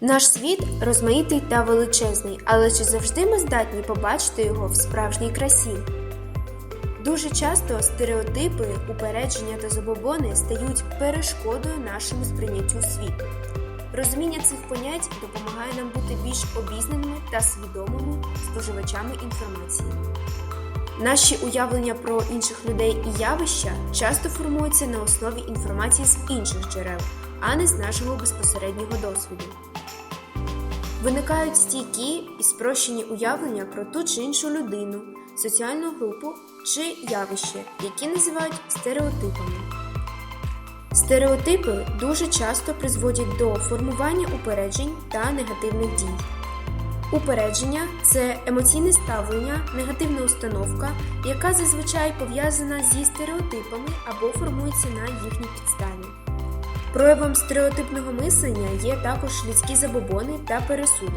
Наш світ розмаїтий та величезний, але чи завжди ми здатні побачити його в справжній красі? Дуже часто стереотипи, упередження та забобони стають перешкодою нашому сприйняттю світу. Розуміння цих понять допомагає нам бути більш обізнаними та свідомими споживачами інформації. Наші уявлення про інших людей і явища часто формуються на основі інформації з інших джерел, а не з нашого безпосереднього досвіду. Виникають стійкі і спрощені уявлення про ту чи іншу людину, соціальну групу чи явище, які називають стереотипами. Стереотипи дуже часто призводять до формування упереджень та негативних дій. Упередження це емоційне ставлення, негативна установка, яка зазвичай пов'язана зі стереотипами або формується на їхній підставі. Проявом стереотипного мислення є також людські забобони та пересуди.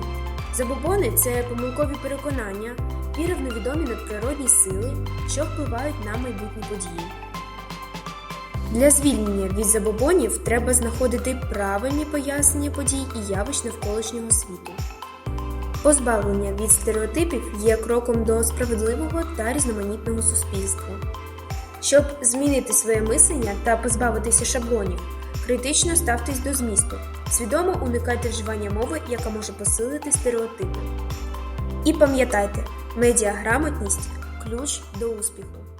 Забобони це помилкові переконання, віри в невідомі надприродні сили, що впливають на майбутні події. Для звільнення від забобонів треба знаходити правильні пояснення подій і явищ навколишнього світу. Позбавлення від стереотипів є кроком до справедливого та різноманітного суспільства. Щоб змінити своє мислення та позбавитися шаблонів, критично ставтесь до змісту, свідомо уникайте вживання мови, яка може посилити стереотипи. І пам'ятайте, медіаграмотність ключ до успіху.